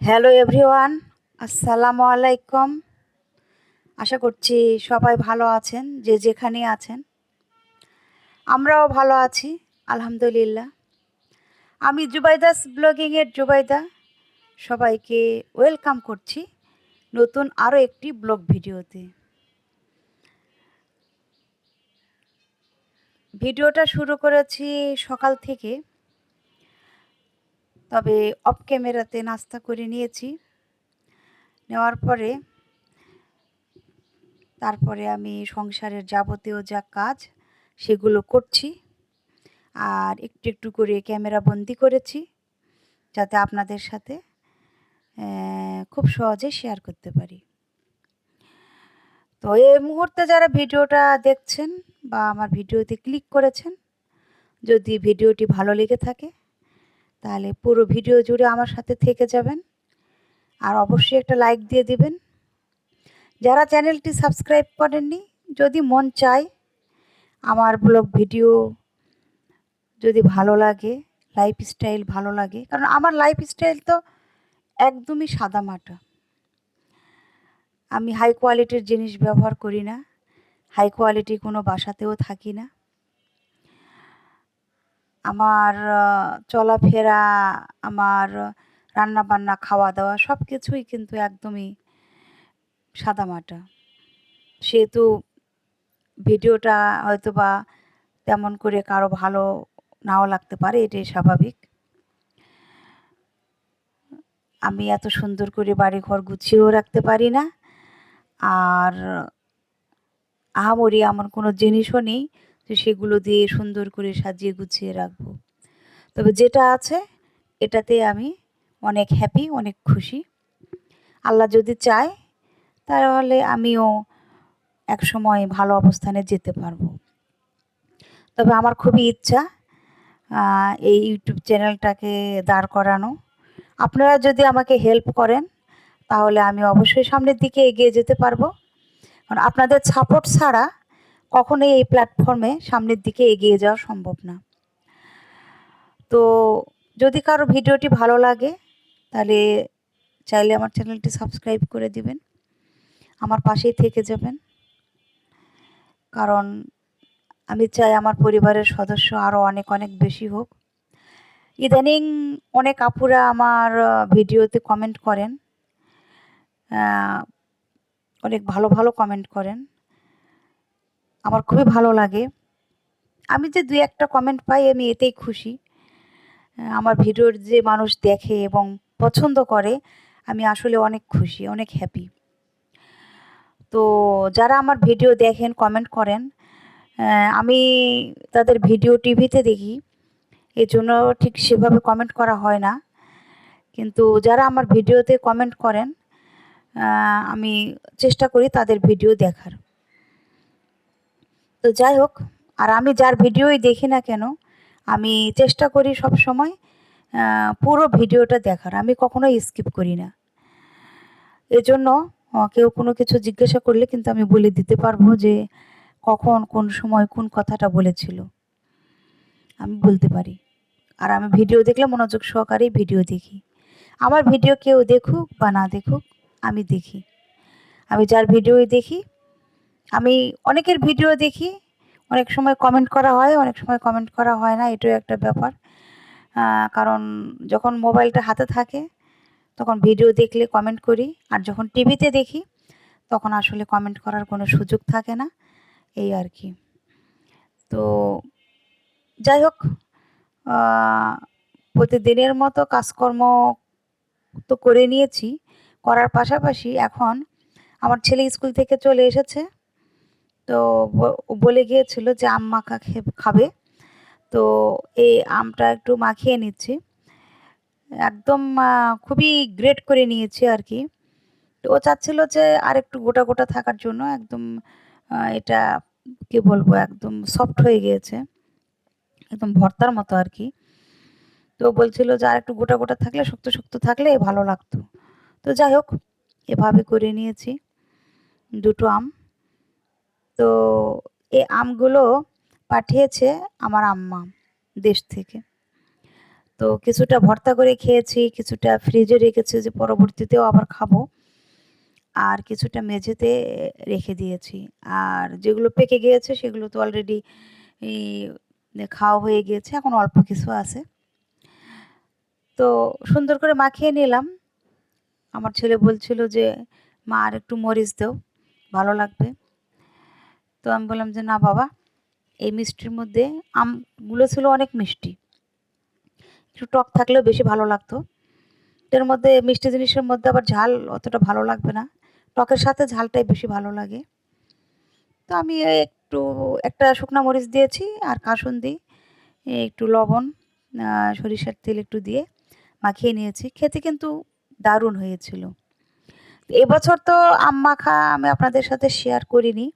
Hello everyone আসসালামু আলাইকুম আশা করছি সবাই ভালো আছেন, যে যেখানে আছেন। আমরাও ভালো আছি, আলহামদুলিল্লাহ। আমি জুবাইদাস ব্লগিংয়ের জুবাইদা। সবাইকে ওয়েলকাম করছি নতুন আরও একটি ব্লগ ভিডিওতে। ভিডিওটা শুরু করেছি সকাল থেকে। তবে অফ ক্যামেরাতে নাস্তা করে নিয়েছি। নেওয়ার পরে তারপরে আমি সংসারের যাবতীয় যা কাজ সেগুলো করছি আর একটু একটু করে ক্যামেরা বন্দি করেছি যাতে আপনাদের সাথে খুব সহজে শেয়ার করতে পারি। তো এই মুহূর্তে যারা ভিডিওটা দেখছেন বা আমার ভিডিওতে ক্লিক করেছেন, যদি ভিডিওটি ভালো লেগে থাকে তাহলে পুরো ভিডিও জুড়ে আমার সাথে থেকে যাবেন। আর অবশ্যই একটা লাইক দিয়ে দিবেন। যারা চ্যানেলটি সাবস্ক্রাইব করেননি, যদি মন চায় আমার ব্লগ ভিডিও যদি ভালো লাগে লাইফ স্টাইল ভালো লাগে, কারণ আমার লাইফ স্টাইল তো একদমই সাদা মাটা আমি হাই কোয়ালিটির জিনিস ব্যবহার করি না। হাই কোয়ালিটি কোনো বাসাতেও থাকি না। আমার চলাফেরা, আমার রান্না বান্না খাওয়া দাওয়া সব কিছুই কিন্তু একদমই সাদামাটা। সেহেতু ভিডিওটা হয়তো বা তেমন করে কারও ভালো নাও লাগতে পারে, এটাই স্বাভাবিক। আমি এত সুন্দর করে বাড়ি ঘর গুছিয়েও রাখতে পারি না। আর আহামরি এমন কোনো জিনিসও নেই। তো সেগুলো দিয়ে সুন্দর করে সাজিয়ে গুছিয়ে রাখব। তবে যেটা আছে, এটাতে আমি অনেক হ্যাপি অনেক খুশি। আল্লাহ যদি চায়, তাহলে আমিও এক সময় ভালো অবস্থানে যেতে পারব। তবে আমার খুবই ইচ্ছা এই ইউটিউব চ্যানেলটাকে দাঁড় করানো। আপনারা যদি আমাকে হেল্প করেন, তাহলে আমি অবশ্যই সামনের দিকে এগিয়ে যেতে পারব। কারণ আপনাদের সাপোর্ট ছাড়া কখনোই এই প্ল্যাটফর্মে সামনের দিকে এগিয়ে যাওয়া সম্ভব না। তো যদি কারও ভিডিওটি ভালো লাগে, তাহলে চাইলে আমার চ্যানেলটি সাবস্ক্রাইব করে দিবেন। আমার পাশেই থেকে যাবেন। কারণ আমি চাই আমার পরিবারের সদস্য আরও অনেক অনেক বেশি হোক। ইদানিং অনেক আপুরা আমার ভিডিওতে কমেন্ট করেন। অনেক ভালো ভালো কমেন্ট করেন। আমার খুবই ভালো লাগে। আমি যে দুই একটা কমেন্ট পাই, আমি এতেই খুশি। আমার ভিডিওর যে মানুষ দেখে এবং পছন্দ করে, আমি আসলে অনেক খুশি, অনেক হ্যাপি তো যারা আমার ভিডিও দেখেন কমেন্ট করেন আমি তাদের ভিডিও টিভিতে দেখি। এর জন্য ঠিক সেভাবে কমেন্ট করা হয় না। কিন্তু যারা আমার ভিডিওতে কমেন্ট করেন আমি চেষ্টা করি তাদের ভিডিও দেখার। তো যাই হোক, আর আমি যার ভিডিওই দেখি না কেন, আমি চেষ্টা করি সব সময় পুরো ভিডিওটা দেখার। আমি কখনো স্কিপ করি না। এজন্য কেউ কোনো কিছু জিজ্ঞাসা করলে কিন্তু আমি বলে দিতে পারব যে, কখন, কোন সময়, কোন কথাটা বলেছিল। আমি বলতে পারি। আর আমি ভিডিও দেখলে মনোযোগ সহকারেই ভিডিও দেখি। আমার ভিডিও কেউ দেখুক বা না দেখুক, আমি দেখি। আমি যার ভিডিওই দেখি আমি অনেকের ভিডিও দেখি, অনেক সময় কমেন্ট করা হয়, অনেক সময় কমেন্ট করা হয় না, এটাও একটা ব্যাপার। কারণ যখন মোবাইলটা হাতে থাকে, তখন ভিডিও দেখলে কমেন্ট করি, আর যখন টিভিতে দেখি, তখন আসলে কমেন্ট করার কোনো সুযোগ থাকে না, এই আর কি। তো যাই হোক প্রতিদিনের মতো কাজকর্ম তো করে নিয়েছি, করার পাশাপাশি এখন আমার ছেলে স্কুল থেকে চলে এসেছে তো বলে গিয়েছিল যে আম মাখা খাবে। তো এই আমটা একটু মাখিয়ে নিচ্ছি। একদম খুবই গ্রেট করে নিয়েছি আর কি। তো ও চাচ্ছিল যে আর একটু গোটা গোটা থাকার জন্য একদম এটা কি বলব, একদম সফট হয়ে গিয়েছে। একদম ভর্তার মতো আর কি। তো বলছিল যে আর একটু গোটা গোটা থাকলে, শক্ত শক্ত থাকলে ভালো লাগতো। তো যাই হোক, এভাবে করে নিয়েছি। দুটো আম। তো এই আমগুলো পাঠিয়েছে আমার আম্মা দেশ থেকে। তো কিছুটা ভর্তা করে খেয়েছি, কিছুটা ফ্রিজে রেখেছি যে পরবর্তীতেও আবার খাব। আর কিছুটা মেঝেতে রেখে দিয়েছি। আর যেগুলো পেকে গিয়েছে সেগুলো তো অলরেডি খাওয়া হয়ে গিয়েছে, এখন অল্প কিছু আছে। তো সুন্দর করে মাখিয়ে নিলাম। আমার ছেলে বলছিল যে, মা আর একটু মরিচ দেও, ভালো লাগবে। তো আমি বললাম যে, না বাবা, এই মিষ্টির মধ্যে আমগুলো ছিল অনেক মিষ্টি। একটু টক থাকলেও বেশি ভালো লাগতো। এর মধ্যে মিষ্টি জিনিসের মধ্যে আবার ঝাল অতটা ভালো লাগবে না। টকের সাথে ঝালটাই বেশি ভালো লাগে। তো আমি একটু, একটা শুকনা মরিচ দিয়েছি আর কাসুন কাসুন্দি একটু লবণ সরিষার তেল একটু দিয়ে মাখিয়ে নিয়েছি। খেতে কিন্তু দারুণ হয়েছিল। এবছর তো আম মাখা আমি আপনাদের সাথে শেয়ার করিনি।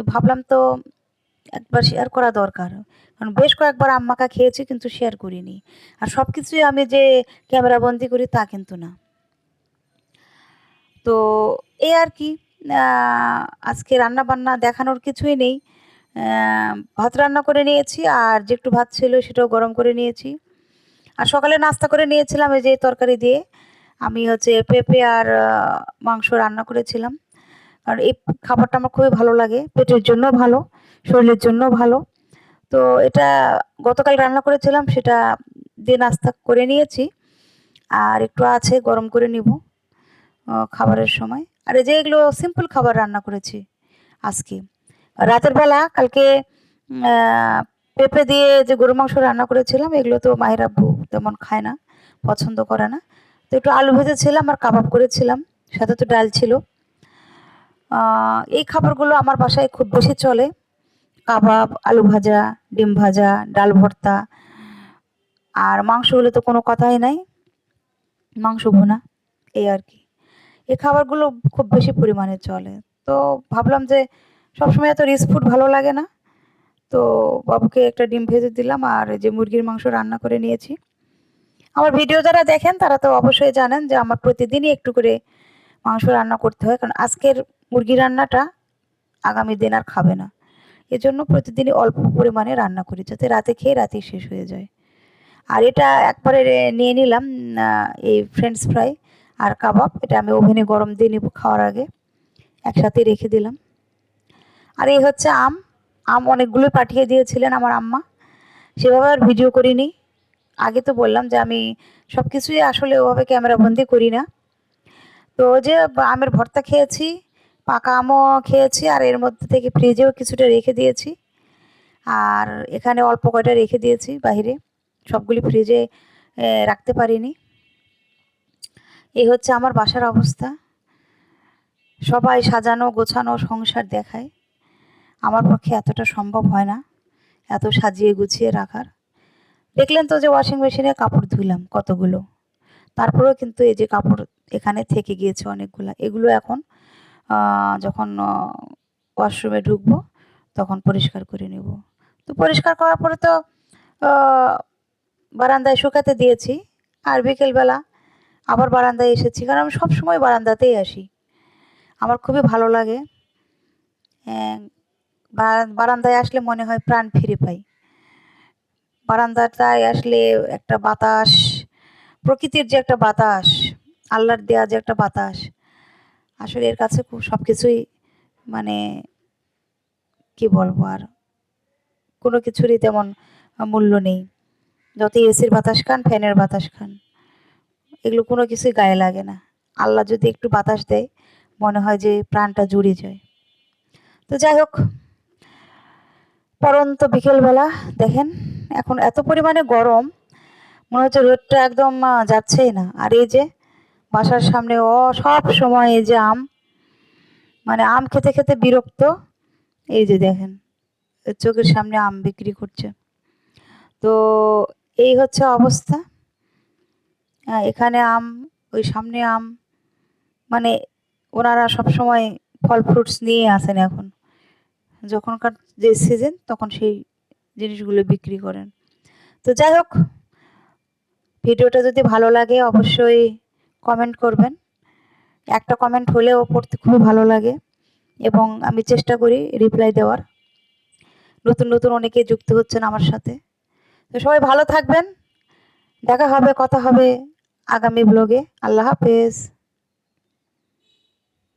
তো ভাবলাম তো একবার শেয়ার করা দরকার। কারণ বেশ কয়েকবার আম মাখা খেয়েছি কিন্তু শেয়ার করিনি। আর সব কিছুই আমি যে ক্যামেরা বন্দি করি তা কিন্তু না। তো এই আর কি আজকে রান্না বান্না দেখানোর কিছুই নেই। ভাত রান্না করে নিয়েছি আর যে একটু ভাত ছিল সেটাও গরম করে নিয়েছি। আর সকালে নাস্তা করে নিয়েছিলাম এই যে তরকারি দিয়ে। আমি হচ্ছে পেঁপে আর মাংস রান্না করেছিলাম। আর এই খাবারটা আমার খুবই ভালো লাগে, পেটের জন্য ভালো, শরীরের জন্য ভালো। তো এটা গতকাল রান্না করেছিলাম, সেটা দিয়ে নাস্তা করে নিয়েছি। আর একটু আছে, গরম করে নিব খাবারের সময়। আর এই যে এগুলো সিম্পল খাবার রান্না করেছি আজকে। রাতের বেলা কালকে পেঁপে দিয়ে যে গরু মাংস রান্না করেছিলাম, এগুলো তো মায়ের আব্বু তেমন খায় না, পছন্দ করে না। তো একটু আলু ভেজেছিলাম আর কাবাব করেছিলাম, সাথে তো ডাল ছিল। এই খাবারগুলো আমার বাসায় খুব বেশি চলে। কাবাব, আলু ভাজা, ডিম ভাজা, ডাল ভর্তা। আর মাংস হলে তো কোনো কথাই নাই। মাংস ভুনা, এই আর কি। এই খাবারগুলো খুব বেশি পরিমাণে চলে। তো ভাবলাম যে সবসময় এত রিচ ফুড ভালো লাগে না। তো বাবুকে একটা ডিম ভেজে দিলাম আর যে মুরগির মাংস রান্না করে নিয়েছি। আমার ভিডিও যারা দেখেন তারা তো অবশ্যই জানেন যে আমার প্রতিদিনই একটু করে মাংস রান্না করতে হয়। কারণ আজকের মুরগি রান্নাটা আগামী দিন আর খাবে না। এজন্য প্রতিদিনই অল্প পরিমাণে রান্না করি যাতে রাতে খেয়ে রাতেই শেষ হয়ে যায়। আর এটা একবারে নিয়ে নিলাম এই ফ্রেঞ্চ ফ্রাই আর কাবাব। এটা আমি ওভেনে গরম দিয়ে নেব খাওয়ার আগে। একসাথে রেখে দিলাম। আর এই হচ্ছে আম। আম অনেকগুলো পাঠিয়ে দিয়েছিলেন আমার আম্মা। সেভাবে আর ভিডিও করিনি। আগে তো বললাম যে আমি সব কিছুই আসলে ওভাবে ক্যামেরাবন্দি করি না। তো যে আমের ভর্তা খেয়েছি পাকা আমও খেয়েছি, আর এর মধ্যে থেকে ফ্রিজেও কিছুটা রেখে দিয়েছি। আর এখানে অল্প কয়টা রেখে দিয়েছি বাহিরে, সবগুলি ফ্রিজে রাখতে পারিনি। এই হচ্ছে আমার বাসার অবস্থা। সবাই সাজানো গোছানো সংসার দেখায়। আমার পক্ষে এতটা সম্ভব হয় না, এত সাজিয়ে গুছিয়ে রাখার। দেখলেন তো যে ওয়াশিং মেশিনে কাপড় ধুলাম কতগুলো। তারপরেও কিন্তু এই যে কাপড় এখানে থেকে গিয়েছে অনেকগুলো। এগুলো এখন যখন ওয়াশরুমে ঢুকবো, তখন পরিষ্কার করে নেব। তো পরিষ্কার করার পরে তো বারান্দায় শুকাতে দিয়েছি, আর বিকেলবেলা আবার বারান্দায় এসেছি, কারণ আমি সবসময় বারান্দাতেই আসি। আমার খুবই ভালো লাগে। বারান্দায় আসলে মনে হয় প্রাণ ফিরে পাই। বারান্দাটায় আসলে একটা বাতাস, প্রকৃতির যে একটা বাতাস, আল্লাহর দেওয়া যে একটা বাতাস আসলে এর কাছে খুব সব কিছুই মানে কি বলব আর? কোনো কিছুরই তেমন মূল্য নেই। যত এসির বাতাস খান, ফ্যানের বাতাস খান, এগুলো কোনো কিছুই গায়ে লাগে না। আল্লাহ যদি একটু বাতাস দেয়, মনে হয় যে প্রাণটা জুড়ে যায়। তো যাই হোক, পরন্ত বিকেলবেলা দেখেন, এখন এত পরিমাণে গরম, মনে হচ্ছে রোদটা একদম যাচ্ছেই না। আর এই যে বাসার সামনে, ও সব সময় এই যে আম মানে আম খেতে খেতে বিরক্ত। এই যে দেখেন চোখের সামনে আম বিক্রি করছে। তো এই হচ্ছে অবস্থা। এখানে আম, ওই সামনে আম মানে ওনারা সব সময় ফল ফ্রুটস নিয়ে আসেন এখন। যখনকার যে সিজন তখন সেই জিনিসগুলো বিক্রি করেন। তো যাই হোক, ভিডিওটা যদি ভালো লাগে, অবশ্যই কমেন্ট করবেন। একটা কমেন্ট হলেও পড়তে খুব ভালো লাগে এবং আমি চেষ্টা করি রিপ্লাই দেওয়ার। নতুন নতুন অনেকে যুক্ত হচ্ছেন আমার সাথে। তো সবাই ভালো থাকবেন। দেখা হবে, কথা হবে আগামী ব্লগে আল্লাহ হাফেজ।